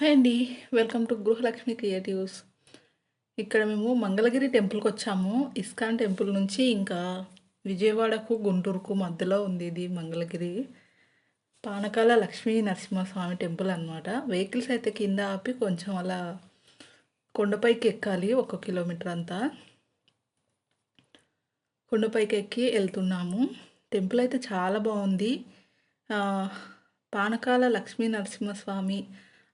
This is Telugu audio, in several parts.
హాయ్ అండి వెల్కమ్ టు గృహలక్ష్మి క్రియేటివ్స్ ఇక్కడ మేము మంగళగిరి టెంపుల్కి వచ్చాము. ఇస్కాన్ టెంపుల్ నుంచి ఇంకా విజయవాడకు గుంటూరుకు మధ్యలో ఉంది ఇది మంగళగిరి. పానకాల లక్ష్మీ నరసింహస్వామి టెంపుల్ అనమాట వెహికల్స్ అయితే కింద ఆపి కొంచెం అలా కొండపైకి ఎక్కాలి ఒక కిలోమీటర్ అంతా. కొండపైకి ఎక్కి వెళ్తున్నాము. టెంపుల్ అయితే చాలా బాగుంది. పానకాల లక్ష్మీ నరసింహస్వామి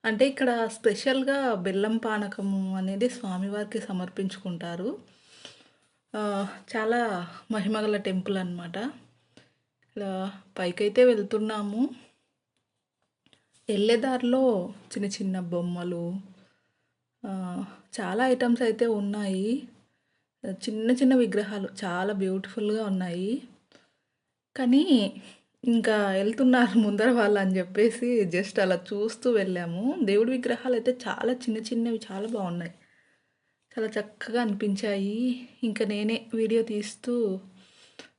అంటే ఇక్కడ స్పెషల్గా బెల్లం పానకము అనేది స్వామివారికి సమర్పించుకుంటారు. చాలా మహిమగల టెంపుల్ అనమాట ఇలా పైకైతే వెళ్తున్నాము. వెళ్ళేదారిలో చిన్న చిన్న బొమ్మలు చాలా ఐటమ్స్ అయితే ఉన్నాయి. చిన్న చిన్న విగ్రహాలు చాలా బ్యూటిఫుల్గా ఉన్నాయి. కానీ ఇంకా వెళ్తున్నారు ముందర వాళ్ళు అని చెప్పేసి జస్ట్ అలా చూస్తూ వెళ్ళాము. దేవుడి విగ్రహాలు అయితే చాలా చిన్న చిన్నవి చాలా బాగున్నాయి. చాలా చక్కగా అనిపించాయి. ఇంకా నేనే వీడియో తీస్తూ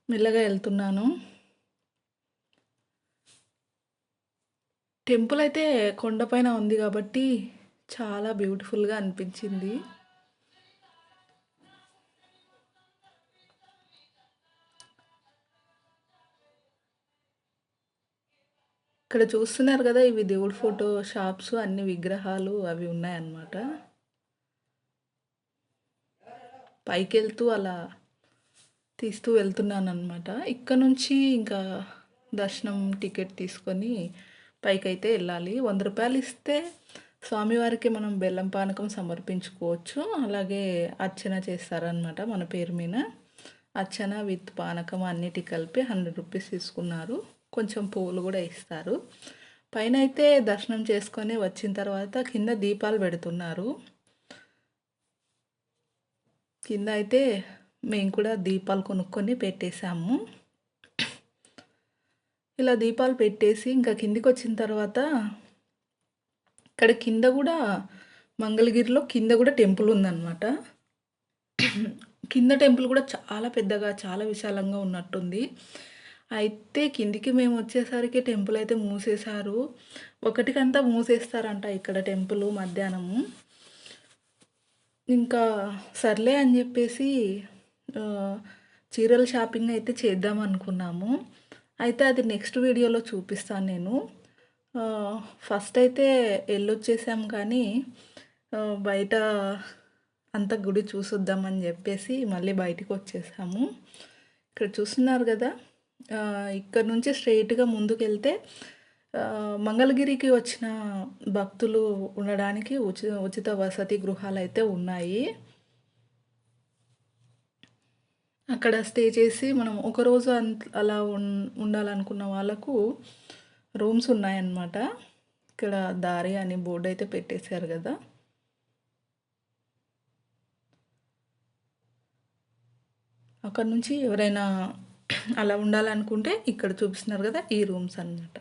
మెల్లగా వెళ్తున్నాను. టెంపుల్ అయితే కొండపైన ఉంది కాబట్టి చాలా బ్యూటిఫుల్గా అనిపించింది. ఇక్కడ చూస్తున్నారు కదా ఇవి దేవుడి ఫోటో షాప్స్ అన్ని విగ్రహాలు అవి ఉన్నాయన్నమాట. పైకి వెళ్తూ అలా తీస్తూ వెళ్తున్నాను అనమాట ఇక్కడ నుంచి ఇంకా దర్శనం టికెట్ తీసుకొని పైకి అయితే వెళ్ళాలి. వంద రూపాయలు ఇస్తే స్వామివారికి మనం బెల్లం పానకం సమర్పించుకోవచ్చు. అలాగే అర్చన చేస్తారనమాట మన పేరు మీద. అర్చన విత్ పానకం అన్నిటి కలిపి హండ్రెడ్ రూపీస్ తీసుకున్నారు. కొంచెం పువ్వులు కూడా ఇస్తారు. పైన అయితే దర్శనం చేసుకొని వచ్చిన తర్వాత కింద దీపాలు పెడుతున్నారు. కింద అయితే మేము కూడా దీపాలు కొనుక్కొని పెట్టేశాము. ఇలా దీపాలు పెట్టేసి ఇంకా కిందికి వచ్చిన తర్వాత ఇక్కడ కింద కూడా మంగళగిరిలో కింద కూడా టెంపుల్ ఉందన్నమాట. కింద టెంపుల్ కూడా చాలా పెద్దగా చాలా విశాలంగా ఉన్నట్టుంది. అయితే కిందికి మేము వచ్చేసరికి టెంపుల్ అయితే మూసేశారు. ఒకటికంతా మూసేస్తారంట ఇక్కడ టెంపుల్ మధ్యాహ్నము. ఇంకా సర్లే అని చెప్పేసి చీరల షాపింగ్ అయితే చేద్దాం అనుకున్నాము. అయితే అది నెక్స్ట్ వీడియోలో చూపిస్తాను నేను. ఫస్ట్ అయితే వెళ్ళొచ్చేసాం కానీ బయట అంత గుడి చూసొద్దామని చెప్పేసి మళ్ళీ బయటికి వచ్చేసాము. ఇక్కడ చూస్తున్నారు కదా ఇక్కడ నుంచి స్ట్రైట్గా ముందుకెళ్తే మంగళగిరికి వచ్చిన భక్తులు ఉండడానికి ఉచిత ఉచిత వసతి గృహాలు అయితే ఉన్నాయి. అక్కడ స్టే చేసి మనం ఒకరోజు అంత అలా ఉండాలనుకున్న వాళ్ళకు రూమ్స్ ఉన్నాయన్నమాట. ఇక్కడ దారి అని బోర్డు అయితే పెట్టేశారు కదా. అక్కడ నుంచి ఎవరైనా అలా ఉండాలనుకుంటే ఇక్కడ చూపిస్తున్నారు కదా ఈ రూమ్స్ అనమాట